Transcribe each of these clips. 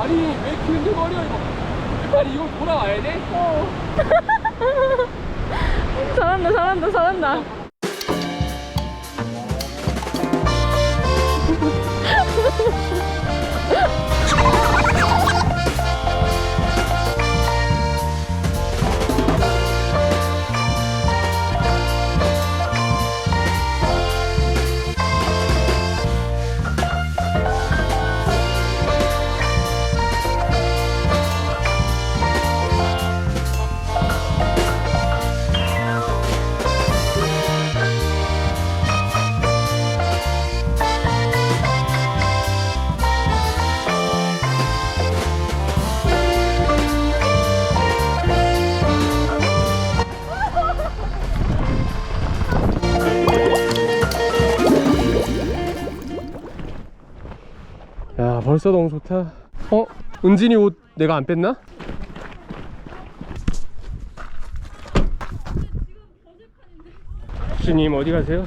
아니 왜 이렇게 흔들거려 이거? 아니 이걸 돌아와야 돼? 잘한다 잘한다 잘한다 벌써 너무 좋다 어? 은진이 옷 내가 안 뺐나? 주님 어디 가세요?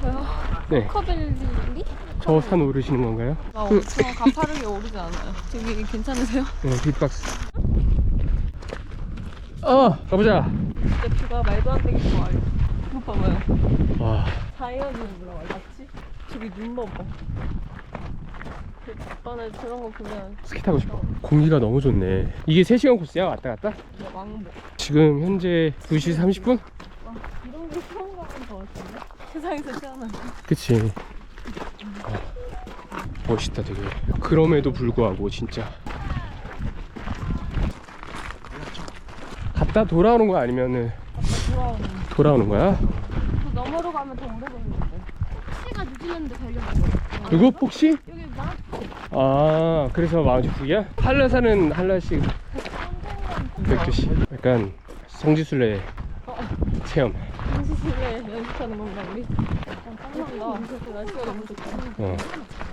저요? 네. 커벨리? 저 산 오르시는 건가요? 아, 엄청 가파르게 오르지 않아요 저기 괜찮으세요? 네 빅박스 어 가보자 진짜 뷰가 말도 안 되게 좋아요 이거 봐봐요 와 자이언이 올라와 맞지? 저기 눈 봐봐 그 오빠는 저런 거 보면 스키 타고 싶어. 공기가 너무 좋네. 이게 3시간 코스야? 왔다 갔다? 진짜 왕복. 지금 현재 2시 30분? 와 이런 게 처음 가본 거 같은데? 세상에서 태어난 거 그치. 아, 멋있다 되게. 그럼에도 불구하고 진짜. 갔다 돌아오는 거 아니면은 돌아오는. 돌아오는 거야? 그 너머로 가면 더 오래 걸리는데. 시가 뉴질랜드 가려고. 이거 폭시? 아 그래서 마운트북이야? 한라산은 한라식 맥주시 약간 성지순례 체험 한시실에 연습하는 건가 우리? 땀난다 날씨가 너무 좋다 어.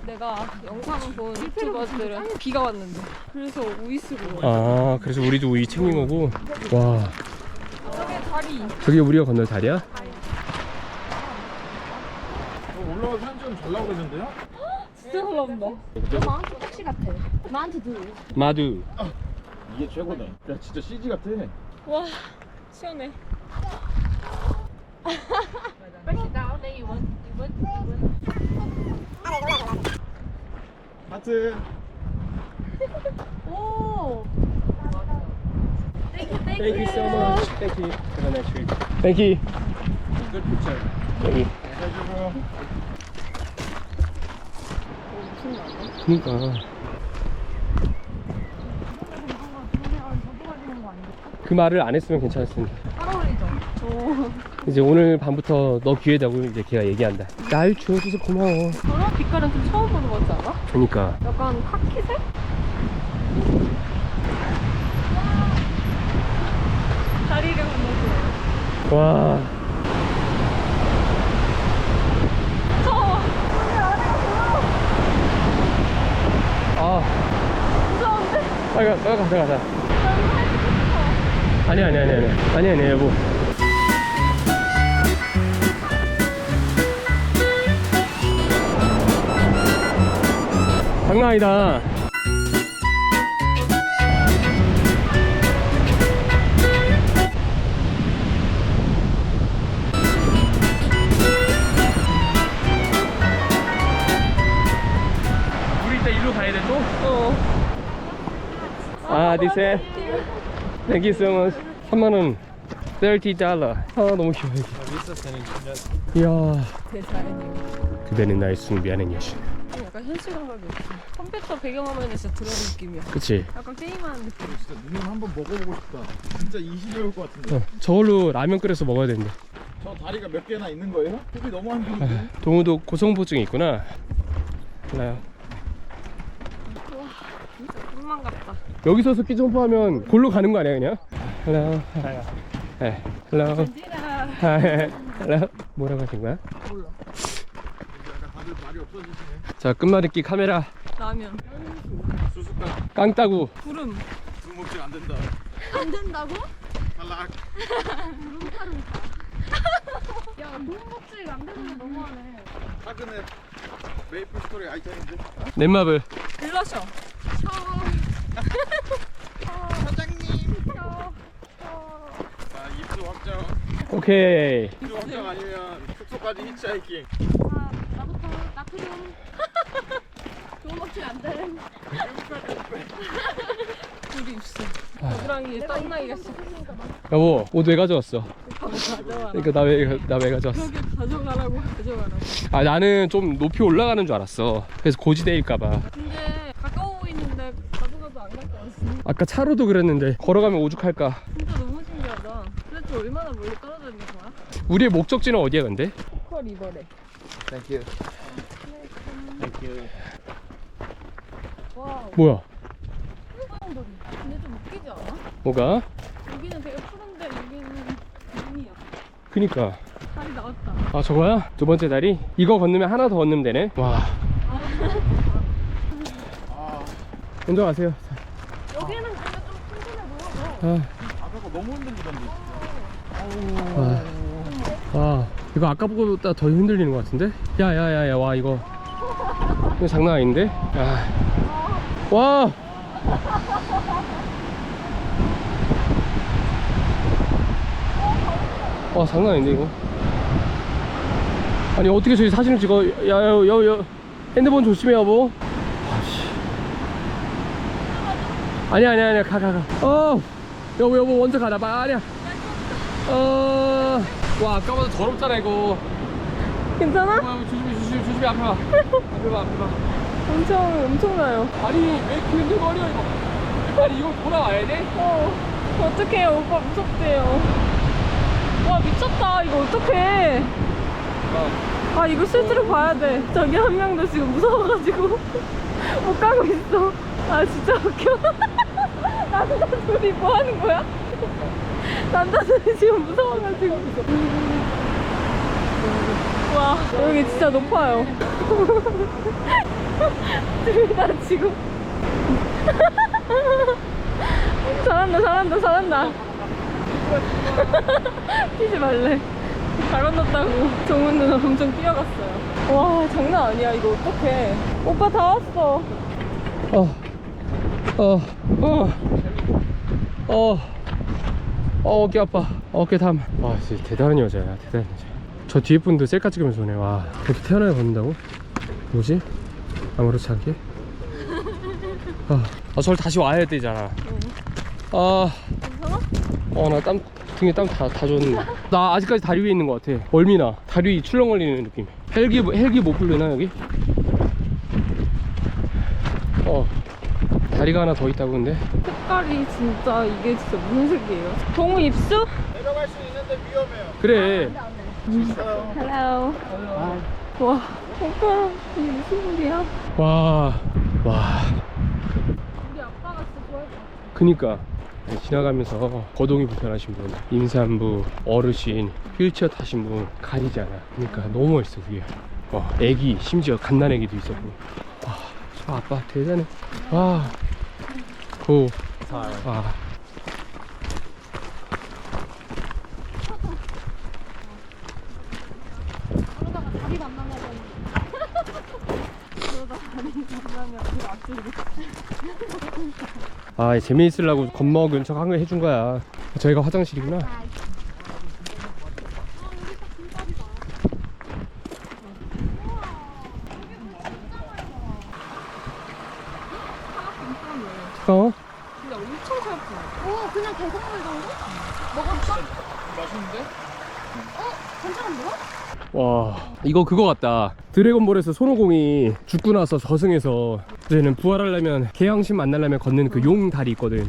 내가 영상 본 유튜버들은 비가 왔는데 그래서 우이 쓰고 아 그래서 우리도 우이 챙긴 거고 와 저게 다리 저게 우리가 건널 다리야? 올라가서 사진 찍으면 잘 나오겠는데요? 잘 나온다 마운트 택시 같아 마운트 두 마두 이게 최고다. 야 진짜 CG 같아. 와 시원해 하트. 오 Thank you so much. Thank you. Have a nice trip. Thank you. good picture. Thank you. 해주고. 그니까. 그 말을 안 했으면 괜찮았을 텐데. 오 이제 오늘 밤부터 너 귀에 대고 이제 걔가 얘기한다. 날 주워줘서 고마워. 저런 빛깔은 좀 처음 보는 것 같지 않아? 그니까. 약간 카키색? 다리를 건너서 와. 무서워 아. 무서운데? 빨리 가, 빨리 가자, 가자. 아니, 아니, 아니, 아니. 아니, 아니, 여보. 장난 아니다. 아, 디세. Thank you so much. 3만 원. 30 달러. 아, 너무 귀여워. 이야. 그대는 나의 숭배하는 여신. 약간 현실 감각이 없어 컴퓨터 배경화면에 진짜 들어오는 느낌이야 그치? 약간 게임하는 느낌 진짜 누님 한번 먹어보고 싶다. 진짜 20일 올것 같은데. 어, 저걸로 라면 끓여서 먹어야 되는데. 저 다리가 몇 개나 있는 거예요? 고기 너무 안 좋은데. 동우도 고성보증이 있구나. 몰라요. 같다 여기서 스키 점프하면 골로 가는 거 아니야 그냥? 헬로. 네. 헬로. 하이. 헬로. 뭐라고 하신 거야? 몰라. 약간 다들 말이 없어지시네. 자, 끝말잇기 카메라. 라면 수수깡. 깡따구. 구름 두목질 안 된다. 안 된다고? 탈락. 야 몸목질 안 되는 거 너무하네 최근에 메이플 스토리 아이템인데. 넷마블. 블러셔 샤워 사장님. 아, 입수 확정. 오케이. 입수 확정 아니면 숙소까지 히치하이킹. 아, 나부터 나트륨. 여보, 옷 왜 가져왔어? 그러니까 나왜 나왜 가져왔어? 가져가라고 가져가라고. 아 나는 좀 높이 올라가는 줄 알았어. 그래서 고지대일까 봐. 근데 아. 아까 차로도 그랬는데 걸어가면 오죽할까. 진짜 너무 신기하다. 도대체 얼마나 멀리 떨어져 있는 거야? 우리의 목적지는 어디야 근데? 포커 리버래. 땡큐. 땡큐. 와, 뭐야? 소용돌이. 근데 좀 웃기지 않아? 뭐가? 여기는 되게 푸른데 여기는 눈이야. 그니까. 다리 나왔다. 아 저거야? 두 번째 다리? 이거 건너면 하나 더 건너면 되네. 와. 먼저 가세요. 여기는 근데 좀 튼튼해 보여. 아, 아까 거 너무 흔들리던데. 와. 와. 이거 아까보다 더 흔들리는 것 같은데? 야 야 야 야 와 이거. 이거 장난 아닌데? 아. 와. 와 장난 아닌데 이거. 아니 어떻게 저기 사진을 찍어? 야 야 야, 야, 핸드폰 조심해 여보. 아씨. 아니야 아니야 아니야 가 가 가. 어. 여보 여보 먼저 봐 아니야. 어. 와 아까보다 더럽잖아 이거. 괜찮아? 와, 조심해 조심해 조심해 앞에 봐. 앞에 봐 앞에 봐. 엄청 엄청나요. 아니 왜 이렇게 흔들거려 이거. 아니 이거 돌아와야 돼? 어. 어떡해요 오빠 무섭대요. 와 미쳤다 이거 어떡해. 아 이거 실제로 봐야 돼. 저기 한 명도 지금 무서워가지고 못 가고 있어. 아 진짜 웃겨. 남자 둘이 뭐 하는 거야? 남자 둘이 지금 무서워가지고. 와 여기 진짜 높아요. 둘다 지금. 잘한다 잘한다 잘한다. 뛰지 말래. 잘 건넜다고 정훈 누나 엄청 뛰어갔어요. 와 장난 아니야 이거 어떡해. 오빠 다 왔어. 어. 어. 어. 어. 어 어깨 아파. 어깨 담. 와 진짜 대단한 여자야. 대단한 여자. 저 뒤에 분도 셀카 찍으면서 오네. 와 어떻게 태어나야 걷는다고? 뭐지? 아무렇지 않게? 아, 아 저를 다시 와야 되잖아. 아. 어 나 땀 등에 땀 다 다 줬는데 나 아직까지 다리 위에 있는 것 같아 얼미나 다리 위 출렁거리는 느낌 헬기 헬기 못 불르나 여기? 어 다리가 하나 더 있다고 근데 색깔이 진짜 이게 진짜 무슨 색이에요? 동우 입수? 내려갈 수 있는데 위험해요. 그래. Hello. 와 오빠 이게 무슨 일이야? 와와 우리 아빠가 진짜 좋아할 것 같아. 그니까 지나가면서 거동이 불편하신 분 임산부 어르신 휠체어 타신 분 가리지 않아 그러니까 너무 멋있어 그게 와 애기 심지어 갓난 애기도 있었고 와저 아빠 대단해 와 우리 앞쪽으로 아 재미있으려고 겁먹은 척 한거 해준 거야. 저희가 화장실이구나. 어? 계곡물 정도? 먹었어? 맛있는데? 괜찮은데요? 와 이거 그거 같다 드래곤볼에서 손오공이 죽고 나서 저승에서 이제는 부활하려면 개양신 만나려면 걷는 그 용 다리 있거든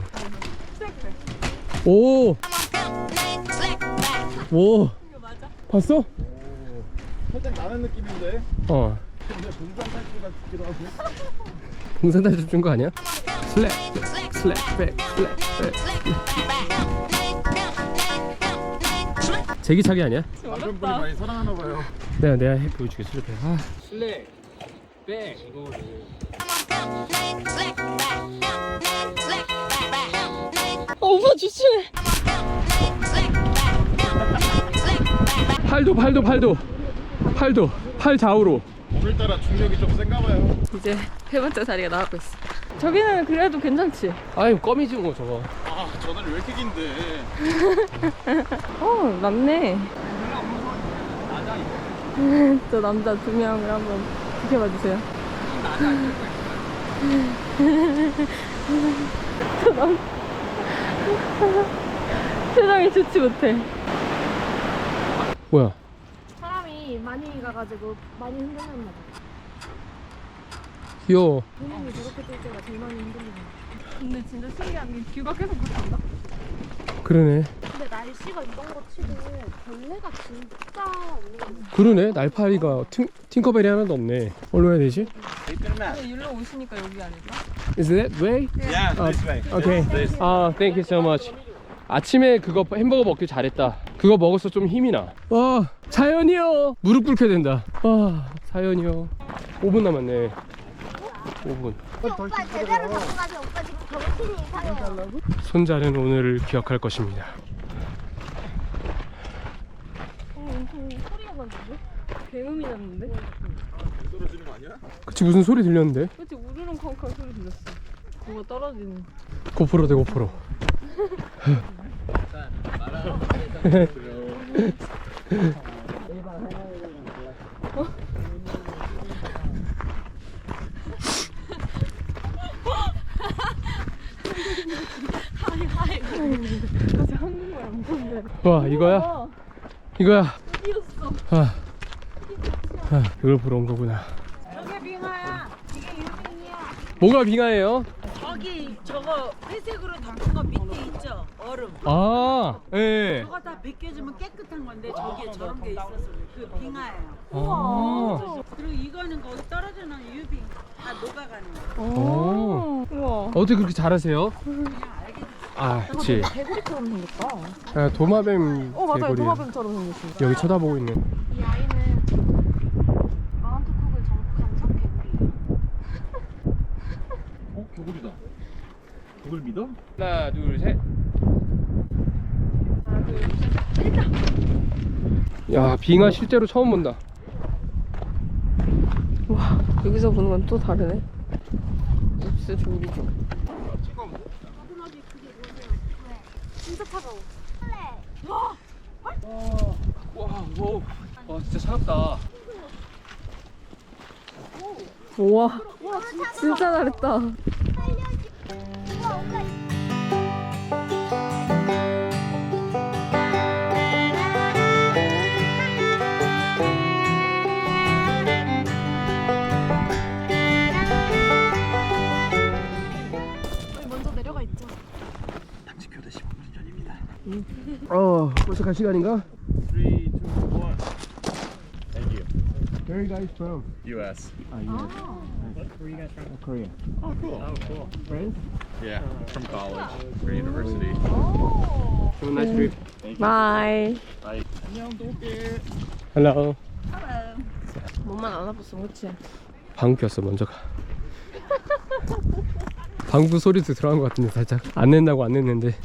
오! 오! 봤어? 살짝 나는 느낌인데. 어 근데 동산 탈출 같기도 하고. 탈출 준거 아니야? 슬랩 슬랩 백 슬랩 백 제기차기 아니야? 남편분이 많이 사랑하나 봐요. 내가 내가 해 보여줄게 슬랩 백 아. 슬랩 백 이거 어, 오빠 조심해. 팔도 팔도 팔도 팔도 팔 좌우로 오늘따라 중력이 좀 센가 봐요. 이제 세 번째 자리가 나오고 있어. 저기는 그래도 괜찮지? 아니 껌이지 뭐 저거 아 저는 왜 이렇게 긴데 어, 낫네. 저 남자 두 명을 한번 지켜봐 주세요. 저 남... 표정이 좋지 못해. 뭐야 사람이 많이 가가지고 많이 흔들렸나 봐. 귀여워. 본인이 저렇게 뛸 때가 제일 많이 흔들리는 거 근데 진짜 신기한 게 뷰가 계속 바뀐다. 그러네. 근데 날씨가 이런 거 치고 벌레가 진짜 없는 거 그러네. 날파리가 팅, 팅커벨이 하나도 없네. 어디로 해야 되지? 근데 일로 오시니까 여기 아닐까? Is that way? Yeah this way. 오케이 아 thank you so much. 아침에 그거 햄버거 먹길 잘했다. 그거 먹어서 좀 힘이 나 와 자연이요. 무릎 꿇게 된다. 와 자연이요. 5분 남았네 5분 오빠 제대로 잡고 가서 오빠 지금 정신이 이상해요 손자는 오늘을 기억할 것입니다 어, 소리가 났는데? 개음이 났는데? 떨어지는 거 아니야? 그치 무슨 소리 들렸는데? 그치 우르릉 쾅쾅 소리 들렸어. 뭐가 떨어지는. 고프로 대 고프로 아직 한국말 안 보는데. 와 이거야? 어, 이거야 뛰었어. 아, 아 이걸 보러 온 거구나 저게 빙하야. 이게 유빙이야. 뭐가 빙하예요? 저기 저거 회색으로 담은 거 밑에 있죠. 얼음. 아 예. 저거 다 벗겨지면 깨끗한 건데 저기에 저런 게 있어서 그 빙하예요. 아, 그리고 이거는 거기 떨어지는 유빙 다 녹아가는 거. 오. 우와. 어떻게 그렇게 잘하세요? 아, 그치. 개구리처럼 생겼다. 아, 도마뱀 어 맞아요. 개구리. 도마뱀처럼 생겼어. 여기 쳐다보고 있는. 이 아이는 마운트쿡을 정복한 첫 개구리예요 어? 개구리다 그걸 믿어? 하나, 둘, 셋. 야, 빙하 실제로 처음 본다. 와 여기서 보는 건 또 다르네. 입수 준비 중. 진짜 차가워 와, 와, 와, 진짜 차갑다. 우와. 진짜 잘했다. 어, 벌써 갈 시간인가? 3, 2, 1 Thank you Where are you guys from? US Ah, yes. Where are you guys from? Korea. Oh cool Oh cool Friends? Yeah from college for university Have a nice trip. 바이. Bye 안녕 또 올게 Hello. 몸만 안 아팠으면 그치? 방구 꼈어 먼저 가. 방구 소리도 들어간 것 같은데 살짝 안 낸다고 안 냈는데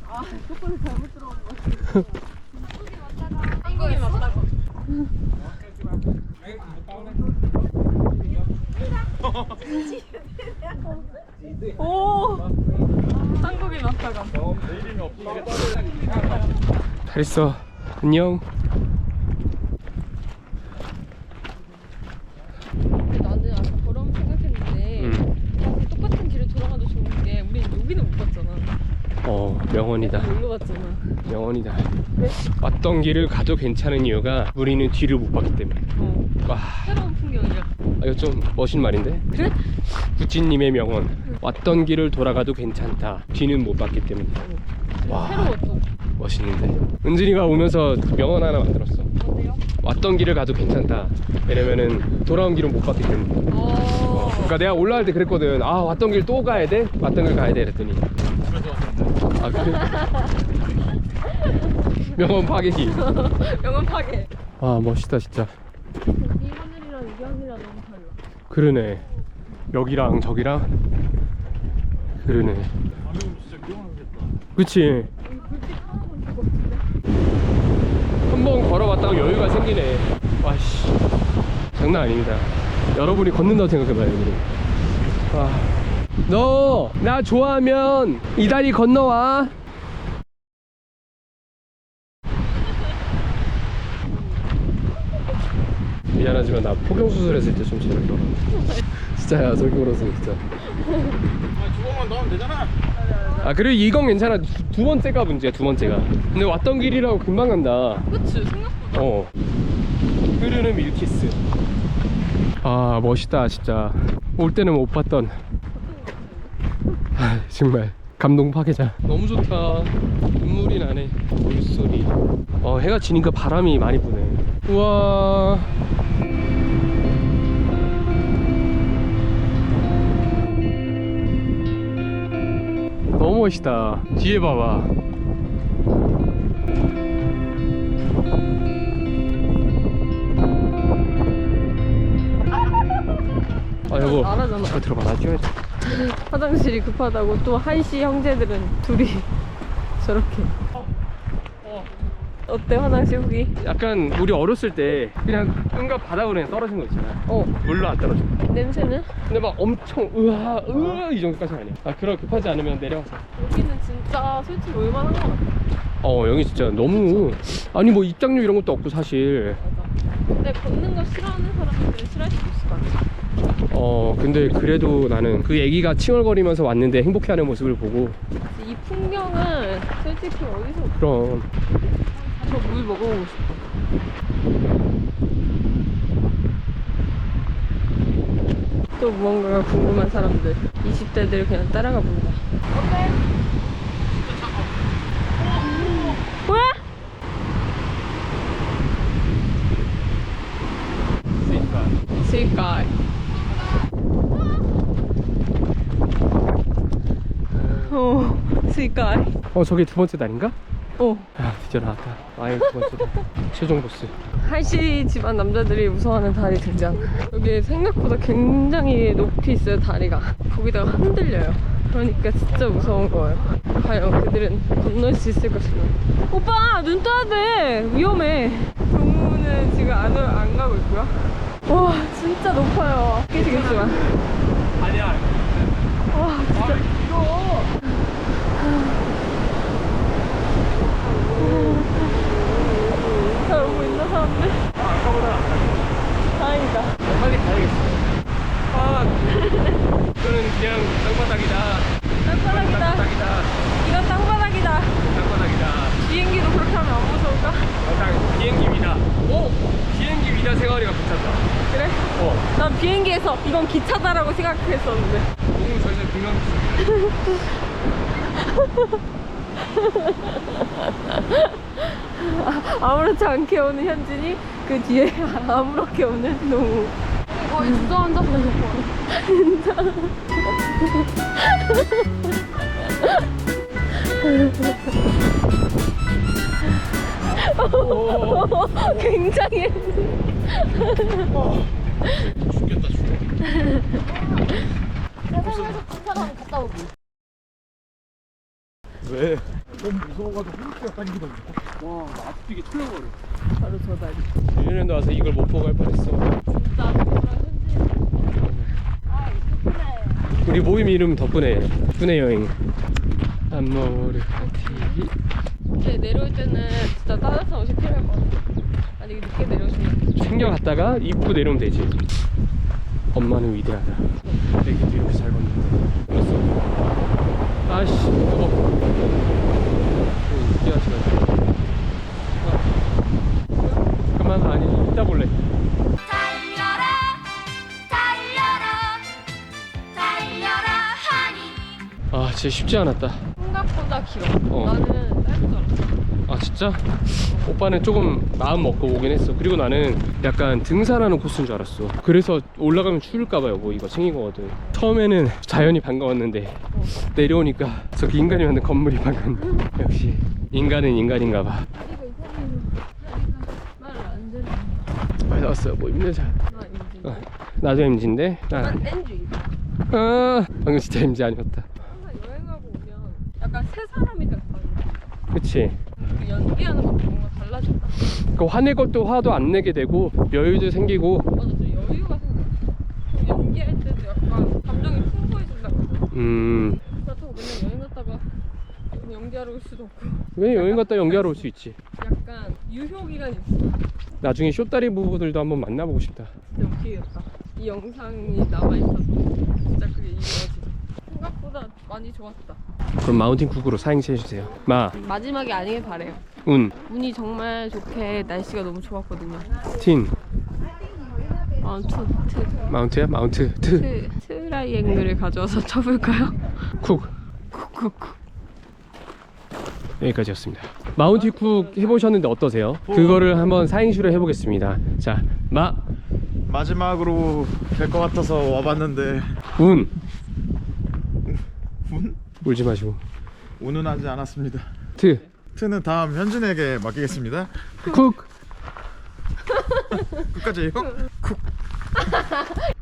한국이 맞다고. 오! 내일이면 없어지겠다 잘 있어 안녕 나는 아까 걸어오면 생각했는데 음. 똑같은 길을 돌아가도 좋은 게 우리는 여기는 못 봤잖아. 어 봤잖아. 명언이다 왔던 길을 가도 괜찮은 이유가 우리는 뒤를 못 봤기 때문에 어. 와 새로운 풍경이야. 아, 이거 좀 멋진 말인데 그래? 구찌님의 명언 왔던 길을 돌아가도 괜찮다 뒤는 못 봤기 때문에 와 새로웠어. 멋있는데 은진이가 오면서 명언 하나 만들었어 어때요? 왔던 길을 가도 괜찮다 왜냐면은 돌아온 길은 못 봤기 때문에 어. 그러니까 내가 올라갈 때 그랬거든 아 왔던 길 또 가야 돼? 왔던 길 가야 돼 그랬더니 아 그래? 명언 파괴기 영원 파괴. 아 멋있다 진짜. 이 하늘이랑 이 하늘이랑 너무 달라. 그러네. 여기랑 저기랑? 그러네. 밤에 오면 진짜 위험하겠다 그치? 한번 걸어봤다가 여유가 생기네. 와씨. 장난 아닙니다. 여러분이 걷는다고 생각해봐요 여러분 와 너 나 좋아하면 이 다리 건너와. 미안하지만 나 포경 수술했을 때 좀 제일 울어 진짜야 울어서 진짜 아 주먹만 넣으면 되잖아 아 그리고 이건 괜찮아. 두, 두 번째가 문제야 두 번째가. 근데 왔던 길이라고 금방 간다. 그치 생각보다. 어. 흐르는 밀키스. 아 멋있다 진짜. 올 때는 못 봤던 아 정말 감동 파괴자. 너무 좋다. 눈물이 나네. 물소리. 어 해가 지니까 바람이 많이 부네. 우와. 너무 멋있다. 뒤에 봐봐. 아 여보. 저 들어가 나 뛰어야 돼 화장실이 급하다고 또 한시 형제들은 둘이 저렇게. 어때 화장실 후기? 약간 우리 어렸을 때 그냥 응가 바닥으로 그냥 떨어진 거 있잖아. 어. 물로 안 떨어져. 냄새는? 근데 막 엄청 으아 으아 이 정도까지는 아니야. 아 그렇게 급하지 않으면 내려와서. 여기는 진짜 솔직히 올만한 것 같아. 어 여기 진짜 너무 아니 뭐 입장료 이런 것도 없고 사실. 맞아. 근데 걷는 거 싫어하는 사람들은 싫어할 수도 있을 것 같아 어 근데 그래도 나는 그 애기가 칭얼거리면서 왔는데 행복해하는 모습을 보고. 이 풍경은 솔직히 어디서 그럼. 저 물 먹어보고 싶어. 또 무언가가 궁금한 사람들. 20대들 그냥 따라가 본다 왜? 스윗가이 어 스윗가이 어 저게 두 번째 날인가? 어 아 드디어 나왔다 아예 두 번째다 최종 보스 한시 집안 남자들이 무서워하는 다리 등장. 여기 생각보다 굉장히 높이 있어요, 다리가. 거기다가 흔들려요. 그러니까 진짜 무서운 거예요. 과연 그들은 건널 수 있을 것인가. 오빠, 눈 떠야 돼! 위험해. 동무는 지금 안, 안 가고 있고요. 와, 진짜 높아요. 깨지겠지만. 아니야 와, 진짜. 잘 오고 있나, 사람들? 아까보다 다행이다. 빨리 가야겠어 아 이거는 그냥 땅바닥이다 땅바닥이다. 땅바닥이다 이건 땅바닥이다. 땅바닥이다 비행기도 그렇게 하면 안 무서울까? 약간 비행기 위다 오! 비행기 위다 생활이가 붙였다 그래? 어 난 비행기에서 이건 기차다라고 생각했었는데. 너무 절대 분명 아무렇지 않게 오는 현진이 그 뒤에 아무렇게 오는 동우. 거의 주저앉아서 진짜. 굉장히 죽겠다 죽겠다 세상에서 큰 사람 갔다 오기. 왜? 너무 무서워가지고 홈트가 당기던데 와 이게 털려버려 바로 저 다리. 내년도 와서 이걸 못 보고 할 뻔했어 진짜. 아, 덕분에. 우리 모임 이름 덕분에 덕분에 여행 안모르 파티 근데 내려올 때는 진짜 따뜻한 옷이 필요할 것 같아. 아니 늦게 내려오시면 챙겨갔다가 입고 내려오면 되지 엄마는 위대하다. 애기도 이렇게 잘 걷는데. 알았어 아씨 또 기아시간 잠깐만. 아니 이따 볼래. 달려라 달려라 달려라 하니. 아 진짜 쉽지 않았다. 생각보다 길어. 어. 나는 진짜? 오빠는 조금 마음 먹고 오긴 했어 그리고 나는 약간 등산하는 코스인 줄 알았어 그래서 올라가면 추울까봐 여보 이거 챙긴 거거든 처음에는 자연이 반가웠는데 내려오니까 저기 인간이 만든 건물이 반갑네 역시 인간은 인간인가 봐. 빨리 나왔어요 뭐 인지. 어, 나도 MG인데 난난 아니야 NG. 아, 방금 진짜 MG 아니었다 항상 여행하고 오면 약간 새 사람이 됐거든. 그치 그 연기하는 것도 뭔가 달라진다. 그 화낼 것도 화도 안 내게 되고 여유도 생기고 맞아, 좀 여유가 생겨. 좀 연기할 때도 약간 감정이 풍부해진다고. 음, 그렇다고 맨날 여행 갔다가 연기하러 올 수도 없고 왜 여행 갔다 연기하러 올 수 있지? 약간 유효 기간이 있어. 나중에 쇼다리 부부들도 한번 만나보고 싶다. 진짜 웃기겠다. 이 영상이 남아 있어서 진짜 그게. 생각보다 많이 좋았다. 그럼 마운틴 쿡으로 사행시 해주세요. 마, 마지막이 아니길 바래요. 운, 운이 정말 좋게 날씨가 너무 좋았거든요. 틴, 아, 투, 트, 마운트야? 마운트, 트, 트, 트라이앵글을 가져와서 쳐볼까요? 쿡. 쿡쿡쿡. 여기까지였습니다. 마운틴 쿡 해보셨는데 어떠세요? 그거를 한번 사행시로 해보겠습니다. 자, 마, 마지막으로 될 것 같아서 와봤는데 운. 운? 울지 마시고. 운운하지 않았습니다. 트, 트는 다음 현준에게 맡기겠습니다. 쿡. 끝까지요?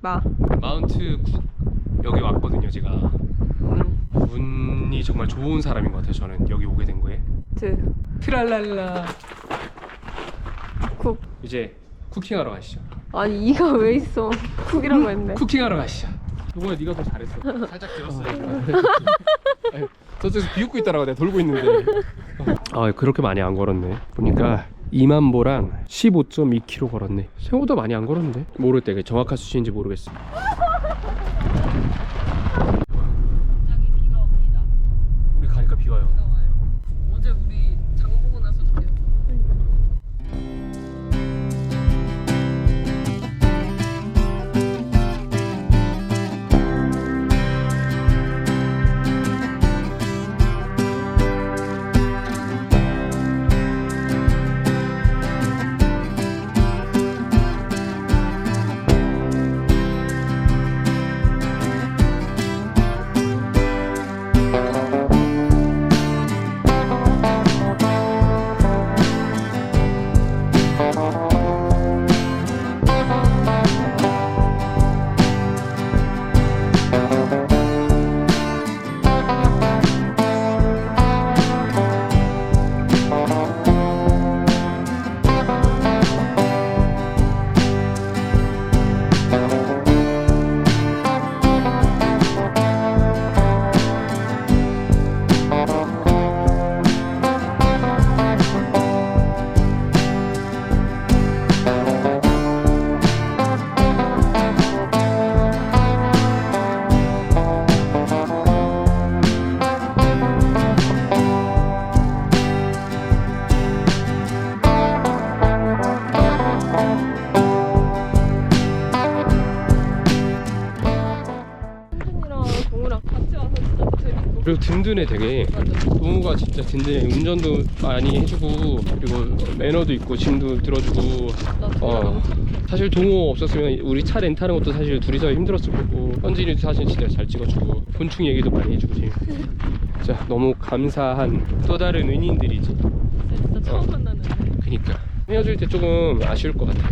마. 마운트 쿡 여기 왔거든요, 제가. 운. 운이 정말 좋은 사람인 것 같아요. 저는 여기 오게 된 거에. 트. 트랄랄라. 쿡. 이제 쿠킹하러 가시죠. 아니, 이가 왜 있어? 쿡이라고 했네. 쿠킹하러 가시죠. 이번에 네가 더 잘했어. 살짝 들었어요. 아니, 저쪽에서 비웃고 있다라고 내가 돌고 있는데. 아 그렇게 많이 안 걸었네. 보니까 2만 보랑 15.2km 걸었네. 생각보다 많이 안 걸었는데. 모를 때 그게 정확한 수치인지 모르겠어. 든든해 되게. 동우가 진짜 든든해. 운전도 많이 해주고 그리고 매너도 있고 짐도 들어주고. 어. 사실 동호 없었으면 우리 차 렌트하는 것도 사실 둘이서 힘들었을 거고 현진이도 사실 진짜 잘 찍어주고 곤충 얘기도 많이 해주고 지금 진짜 너무 감사한 또 다른 은인들이지 진짜 처음 만나는 그니까 헤어질 때 조금 아쉬울 것 같아